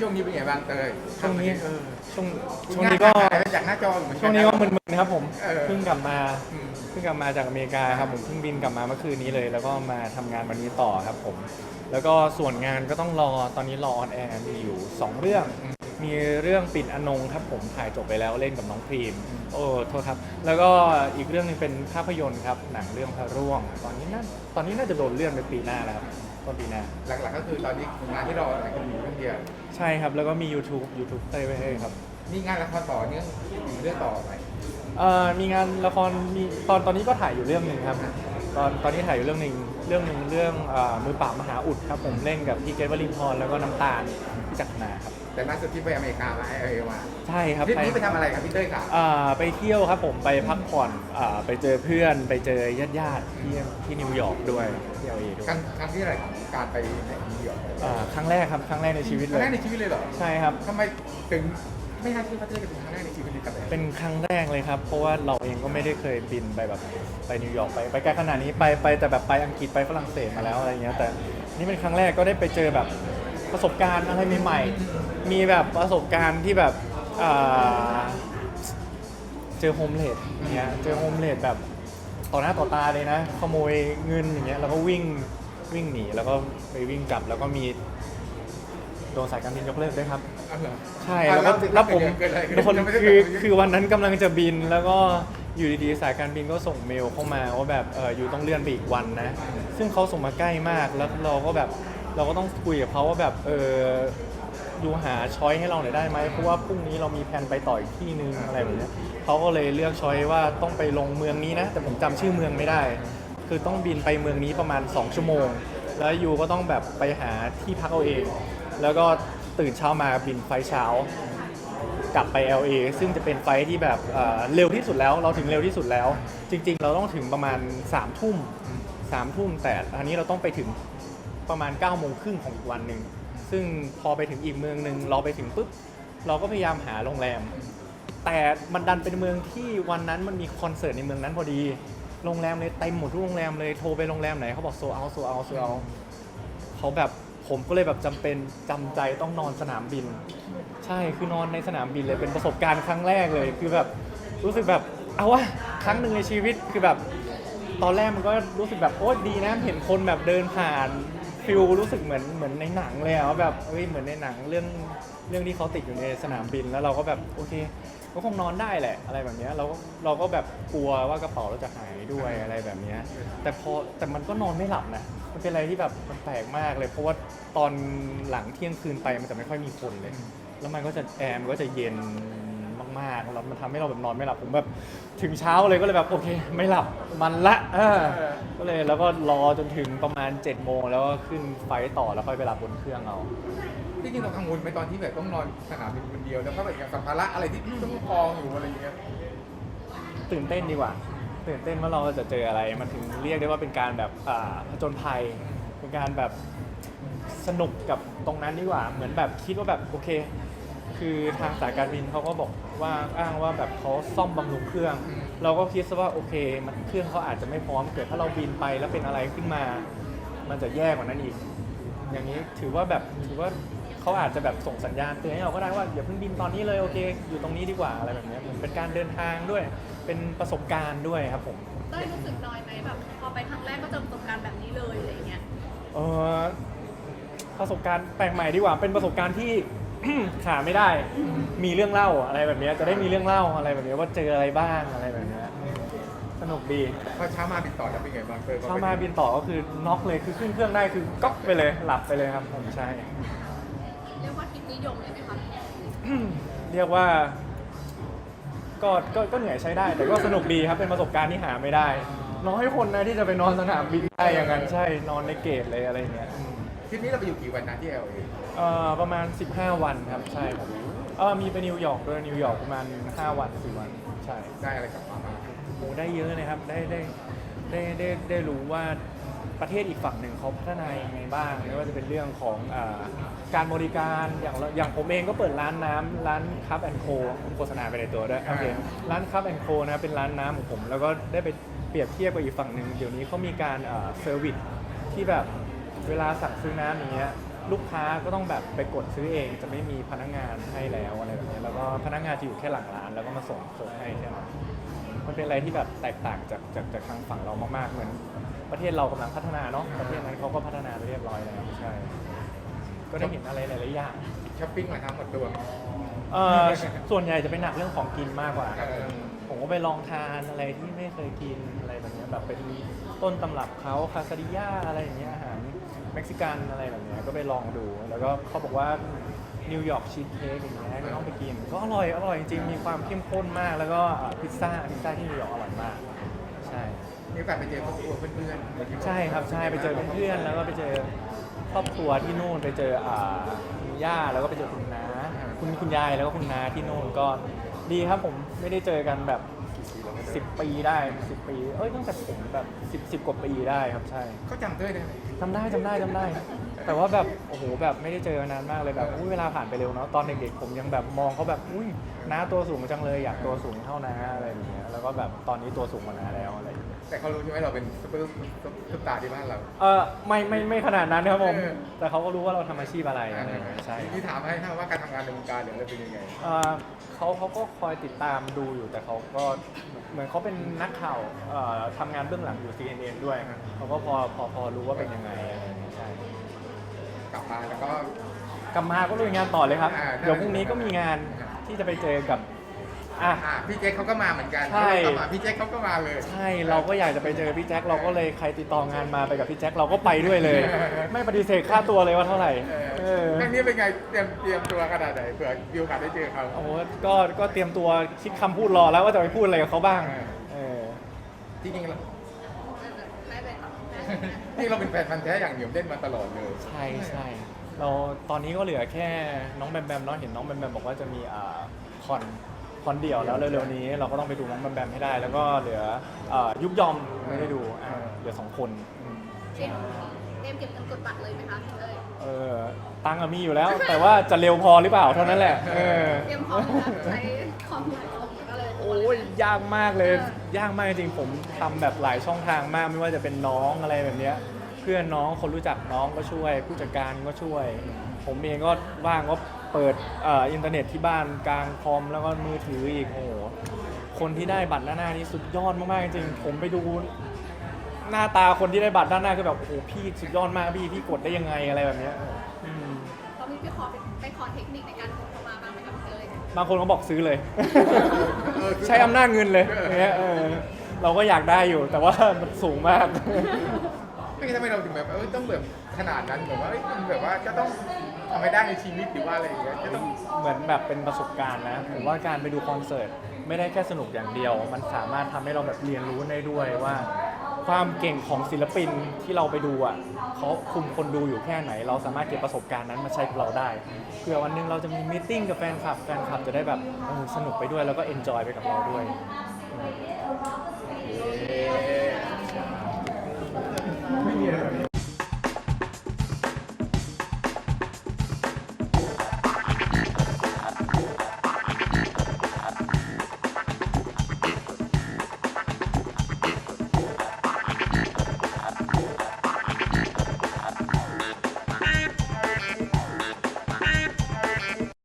ช่วงนี้เป็นไงบ้างเตยช่วงนี้เออช่วงคุณช่วงงานนี้ก็หายไปจากหน้าจอเหมือนกัช่วงนี้ก็มึนๆนะครับผมเออ เพิ่งกลับมาอืม เพิ่งกลับมาจากอเมริกาครับผมเพิ่งบินกลับมาเมื่อคืนนี้เลย แล้วก็มาทำงานวันนี้ต่อครับผม แล้วก็ส่วนงานก็ต้องรอตอนนี้รอออนแอร์มีอยู่2เรื่องมีเรื่องปิ่นอนงครับผมถ่ายจบไปแล้วเล่นกับน้องพรีม โอ้โทษครับ แล้วก็อีกเรื่องหนึงเป็นภาพยนตร์ครับหนังเรื่องพระร่วง ตอนนี้น่าตอนนี้น่าจะโดนเลื่อนไปปีหน้าแล้วครับต้นปีหน้า หลักๆก็คือตอนนี้งานที่เราอะไรกันอยู่เรื่องเดียว ใช่ครับ แล้วก็มี YouTube YouTube เต้ยไว้ให้ครับมีงานละครต่อเนื่องอีกเรื่องต่อไป เอ่อมีงานละครมีตอนตอนนี้ก็ถ่ายอยู่เรื่องหนึ่งครับ ตอนตอนนี้ถ่ายอยู่เรื่องหนึ่งเรื่องหนึ่งเรื่องเอ่อมือปราบมหาอุดครับผมเล่นกับพี่เกรทวรินทร์แล้วก็น้ำตาลพี่จักรนาครับแต่ล่าสุดที่ไปอเมริกามาไอเอมาใช่ครับ ทริปนี้ไปทำอะไรกับพี่เต้ยครับ อ่าไปเที่ยวครับผมไปพักผ่อนอ่าไปเจอเพื่อนไปเจอญาติญาติๆที่ที่นิวยอร์กด้วยที่เอด้วยครั้งครั้งที่อะไรของการไปในนิวยอร์กอ่าครั้งแรกครับครั้งแรกในชีวิตคเลรั้งยแรกในชีวิตเลยเหรอใช่ครับ ทำไมถึง ไม่น่าเชื่อว่าเต้ยจะเป็นครั้งแรกในชีวิตเลยกับเลยเป็นครั้งแรกเลยครับ เพราะว่าเราเองก็ไม่ได้เคยบินไปแบบไปนิวยอร์กไปไปไกลขนาดนี้ไปไปแต่แบบไปอังกฤษไปฝรั่งเศสมาแล้วอะไรเงี้ยแต่นี่เป็นครั้งแรกก็ได้ไปเจอแบบประสบการณ์อะไรใหม่ๆมีแบบประสบการณ์ที่แบบอ่าเจอโฮมเลดเงี้ยเจอโฮมเลดแบบต่อหน้าต่อตาเลยนะ ขโมยเงินอย่างเงี้ยแล้วก็วิ่งวิ่งหนีแล้วก็ไปวิ่งกลับแล้วก็มี โดนสายการบินยกเลิกด้วยครับเอาเหรอใช่อะแล้วก็เาสิแล้วผมเกิดอะไรขึ้นโดนยังไม่ได้คือเกิดคือวันนั้นกำลังจะบินแล้วก็อยู่ดีๆ สายการบินก็ส่งเมลเข้ามาว่าแบบเอออยู่ต้องเลื่อนไปอีกวันนะ ซึ่งเขาส่งมาใกล้มากแล้วเราก็แบบเราก็ต้องคุยกับเขาว่าแบบเออดูหาช้อยให้เราหน่อยได้ไหมเพราะว่าพรุ่งนี้เรามีแผนไปต่ออีกที่นึงอะไรแบบเนี้ยเขาก็เลยเลือกช้อยว่าต้องไปลงเมืองนี้นะ แต่ผมจำชื่อเมืองไม่ได้ คือต้องบินไปเมืองนี้ประมาณ 2 ชั่วโมง แล้วยูก็ต้องแบบไปหาที่พักเอาเอง แล้วก็ตื่นเช้ามาบินไฟล์เช้ากลับไป LA ซึ่งจะเป็นไฟล์ที่แบบเอ่อเร็วที่สุดแล้วเราถึงเร็วที่สุดแล้ว จริง ๆ เราต้องถึงประมาณ3ามทุ่มสามทุ่มแต่อันนี้เราต้องไปถึงประมาณ9ก้าโมงครึ่งของอีกวันหนึ่งซึ่งพอไปถึงอีกเมืองหนึ่งเราไปถึงปุ๊บเราก็พยายามหาโรงแรม แต่มันดันเป็นเมืองที่วันนั้นมันมีคอนเสิร์ตในเมืองนั้นพอดีโรงแรมเลยเต็มหมดทุกโรงแรมเลยโทรไปโรงแรมไหนเขาบอกโซเอาโซเอาโซเอาเขาแบบ ผมก็เลยแบบจำเป็นจำใจต้องนอนสนามบิน ใช่คือนอนในสนามบินเลยเป็นประสบการณ์ครั้งแรกเลย คือแบบรู้สึกแบบเอาวะครั้งหนึ่งในชีวิตคือแบบ ตอนแรกมันก็รู้สึกแบบโอ้ดีนะเห็นคนแบบเดินผ่านฟิลรู้สึกเหมือนเหมือนในหนังเลยอะว่าแบบเอ้ยเหมือนในหนังเรื่องเรื่องที่เขาติดอยู่ในสนามบินแล้วเราก็แบบโอเคก็คงนอนได้แหละ อะไรแบบเนี้ยเราก็เราก็แบบกลัวว่ากระเป๋าเราจะหายด้วยอะไรแบบเนี้ยแต่พอแต่มันก็นอนไม่หลับนะ มันเป็นอะไรที่แบบมันแปลกมากเลย เพราะว่าตอนหลังเที่ยงคืนไปมันจะไม่ค่อยมีคนเลย แล้วมันก็จะแอร์มันก็จะเย็นมากๆแล้วมันทำให้เราแบบนอนไม่หลับผมแบบถึงเช้าเลยก็เลยแบบโอเค ไม่หลับมันละเออก็เลยแล้วก็รอจนถึงประมาณ7จ็ดโมงแล้วก็ขึ้นไฟล์ต่อแล้วค่อยไปรับบนเครื่องเอาที่จริงเรากังวลไหมตอนที่แบบต้องนอนสนามบินคนเดียวแล้วก็แบบกับสัมภาระอะไรที่ต้องกองอยู่อะไรอย่างเงี้ยตื่นเต้นดีกว่า ตื่นเต้นว่าเราจะเจออะไร มันถึงเรียกได้ว่าเป็นการแบบอ่าผจญภัย เป็นการแบบสนุกกับตรงนั้นดีกว่า เหมือนแบบคิดว่าแบบโอเค คือทางสายการบินเขาก็บอกว่าอ้างว่าแบบเขาซ่อมบำรุงเครื่อง เราก็คิดซะว่าโอเค มันเครื่องเขาอาจจะไม่พร้อมเกิดถ้าเราบินไปแล้วเป็นอะไรขึ้นมา มันจะแย่กว่านั้นอีก อย่างนี้ถือว่าแบบถือว่า เขาอาจจะแบบส่งสัญญาณเตือนให้เราก็ได้ว่าอย่าเพิ่งบินตอนนี้เลยโอเค อยู่ตรงนี้ดีกว่าอะไรแบบเนี้ยเหมือนเป็นการเดินทางด้วย เป็นประสบการณ์ด้วยครับผมเต้ยรู้สึกน้อยไหมแบบพอไปครั้งแรกก็เจอประสบการณ์แบบนี้เลยอะไรเงี้ยเออประสบการณ์แปลกใหม่ดีกว่า เป็นประสบการณ์ที่ ขาดไม่ได้ มีเรื่องเล่าอะไรแบบเนี้ยจะได้มีเรื่องเล่าอะไรแบบเนี้ยว่าเจออะไรบ้างอะไรแบบเนี้ยสนุกดี พอเช้ามาบินต่อแล้วเป็นไงบ้างเต้ยเข้ามาบินต่อก็คือน็อกเลยคือขึ้นเครื่องได้คือก๊อกไปเลยหลับไปเลยครับผมใช่ นิยมเลยไหมคะเรียกว่า ก็ก็ก็เหนื่อยใช้ได้ แต่ก็สนุกดีครับเป็นประสบการณ์ที่หาไม่ได้ น้อยคนนะที่จะไปนอนสนามบินได้อย่างนั้นใช่นอนในเกตเลยอะไรเงี้ยอืมทริปนี้เราไปอยู่กี่วันนะที่เอลเอเอ่อประมาณ 15 วันครับใช่ครับเออมีไปนิวยอร์กด้วยนิวยอร์กประมาณ 5 วัน4วันใช่ ได้อะไรกลับมาบ้าง โอ้ได้เยอะเลยครับ ได้ได้ได้ได้ได้รู้ว่า ประเทศอีกฝั่งหนึ่งเขาพัฒนายังไงบ้างไม่ว่าจะเป็นเรื่องของอาการบริการอย่างเราอย่างผมเองก็เปิดร้านน้ำร้านคัพแอนโคโฆษณาไปในตัวด้วยโอเคร้านคัพแอนโคนะเป็นร้านน้ำของผม แล้วก็ได้ไปเปรียบเทียบกับอีกฝั่งหนึ่งเดี๋ยวนี้เขามีการเซอร์วิสที่แบบเวลาสั่งซื้อน้ำอย่างเงี้ยลูกค้าก็ต้องแบบไปกดซื้อเองจะไม่มีพนักงานให้แล้วอะไรแบบนี้แล้วก็พนักงานจะอยู่แค่หลังร้านแล้วก็มาส่งส่งให้แค่นั้น มันเป็นอะไรที่แบบแตกต่างจากจากจากทางฝั่งเรามากๆ เหมือน ประเทศเรากำลังพัฒนาเนาะประเทศนั้นเขาก็พัฒนาไปเรียบร้อยแล้วใช่ ก็ได้เห็นอะไรหลายๆอย่างช้อปปิ้งมาทั้งหมดตัวเอ่อส่วนใหญ่จะเป็นหนักเรื่องของกินมากกว่าครับเออผมก็ไปลองทานอะไรที่ไม่เคยกินอะไรแบบเนี้ยแบบเป็นต้นตำรับเขาคาซาดิยาอะไรอย่างเงี้ยอาหารเม็กซิกันอะไรแบบเนี้ยก็ไปลองดู แล้วก็เขาบอกว่านิวยอร์กชีสเค้กอย่างเงี้ยก็ต้องไปกิน ก็อร่อยอร่อยจริงๆมีความเข้มข้นมากแล้วก็อ่าพิซซ่าพิซซ่าที่นิวยอร์กอร่อยมากใช่ มีโอกาสไปเจอครอบครัวเพื่อนๆใช่ครับใช่ไปเจอเพื่อนๆแล้วก็ไปเจอครอบครัวที่นู่นไปเจออ่าคุณย่าแล้วก็ไปเจอคุณน้าคุณคุณยายแล้วก็คุณน้าที่นู่นก็ดีครับผมไม่ได้เจอกันแบบสิบปีได้สิบปี เอ้ยตั้งแต่ผมแบบสิบสิบกว่าปีได้ครับใช่เขาจำเต้ยได้ไหมจำได้จำได้จำได้ แต่ว่าแบบโอ้โหแบบไม่ได้เจอกันนานมากเลยแบบอุ้ยเวลาผ่านไปเร็วเนาะตอนเด็กๆผมยังแบบมองเขาแบบอุ้ยน้าตัวสูงจังเลยอยากตัวสูงเท่าน้าอะไรอย่างเงี้ยแล้วก็แบบตอนนี้ตัวสูงกว่าน้าแล้วอะไรอย่างเงี้ยแต่เขารู้ใช่ไหมเราเป็นซุปเปอร์ซุปตาร์ที่บ้านเรา เออไม่ไม่ไม่ขนาดนั้นนะครับผมเออแต่เขาก็รู้ว่าเราทำอาชีพอะไรอะไรอย่างเงี้ยใช่ที่ถามให้ถ้าว่าการทำงานในวงการเนี่ยเราเป็นยังไงเอ่อเขาเขาก็คอยติดตามดูอยู่แต่เขาก็เหมือนเขาเป็นนักข่าวเอ่อทำงานเบื้องหลังอยู่ CNN ด้วยเขาก็พอพอพอรู้ว่าเป็นยังไงอะไรอย่างเงี้ยใช่ กลับมาแล้วก็ กลับมาก็ลุยงานต่อเลยครับ อ่าเดี๋ยวพรุ่งนี้ก็มีงานที่จะไปเจอกับอะ อ่าพี่แจ็คเขาก็มาเหมือนกันใช่ เขามาพี่แจ็คเขาก็มาเลย ใช่เราก็อยากจะไปเจอพี่แจ็คเราก็เลยใครติดต่องานมาไปกับพี่แจ็คเราก็ไปด้วยเลย ไม่ปฏิเสธค่าตัวเลยว่าเท่าไหร่เออเออครั้งนี้เป็นไงเตรียมเตรียมตัวขนาดไหนเผื่อมีโอกาสได้เจอเขา โอ้โหก็ก็เตรียมตัวคิดคำพูดรอแล้วว่าจะไปพูดอะไรกับเขาบ้างเออ จริงๆเราได้ไปต่อ นี่เราเป็นแฟนพันธ์แท้อย่างเหนียวแน่นมาตลอดเลย ใช่ใช่เราตอนนี้ก็เหลือแค่น้องแบมแบมเนาะเห็นน้องแบมแบมบอกว่าจะมีอ่าคอนคอนเดี่ยวแล้วเร็วๆนี้ เราก็ต้องไปดูน้องแบมแบมให้ได้ แล้วก็เหลืออ่ายุบยอมไม่ได้ดูอ่าเหลือสองคนอืมเตรียมเตรียมเก็บเงินกดบัตรเลยไหมคะเอ้ยเออตังค์อะมีอยู่แล้ว แต่ว่าจะเร็วพอหรือเปล่าเท่านั้นแหละเออ เตรียมพร้อมนะคะใช้คอมหลายคอม ยโอ้ยยากมากเลย ยากมากจริงๆผมทำแบบหลายช่องทางมากไม่ว่าจะเป็นน้องอะไรแบบเนี้ยเพื่อนน้องคนรู้จักน้องก็ช่วย ผู้จัดการก็ช่วย ผมเองก็ว่างก็เปิดเอ่ออินเทอร์เน็ตที่บ้านกลางคอมแล้วก็มือถืออีกโอ้โหคนที่ได้บัตรหน้าหน้านี่สุดยอดมากๆจริงผมไปดู หน้าตาคนที่ได้บัตรด้านหน้าคือแบบโอ้โหพี่สุดยอดมากพี่พี่กดได้ยังไงอะไรแบบเนี้ยอืมเรามีไปขอไปขอเทคนิคในการกดเข้ามาบ้างไหมคะ บางคนก็บอกซื้อเลย เออ ใช้อำนาจเงินเลยอย่างเงี้ยเออเราก็อยากได้อยู่ แต่ว่ามันสูงมาก ไม่ใช่ทำไมเราถึงแบบเออต้องแบบขนาดนั้นแบบว่าเอ้ยมันแบบว่าจะต้องทำให้ได้ในชีวิตหรือว่าอะไรอย่างเงี้ยจะต้องเหมือนแบบเป็นประสบการณ์นะผมว่าการไปดูคอนเสิร์ตไม่ได้แค่สนุกอย่างเดียว มันสามารถทำให้เราแบบเรียนรู้ได้ด้วยว่า ความเก่งของศิลปินที่เราไปดูอะเขาคุมคนดูอยู่แค่ไหน เราสามารถเก็บประสบการณ์นั้นมาใช้กับเราได้เผื่อวันนึงเราจะมีมิ팅กับแฟนคลับแฟนคลับจะได้แบบเออสนุกไปด้วยแล้วก็เอนจอยไปกับเราด้วย ไม่มีอะไร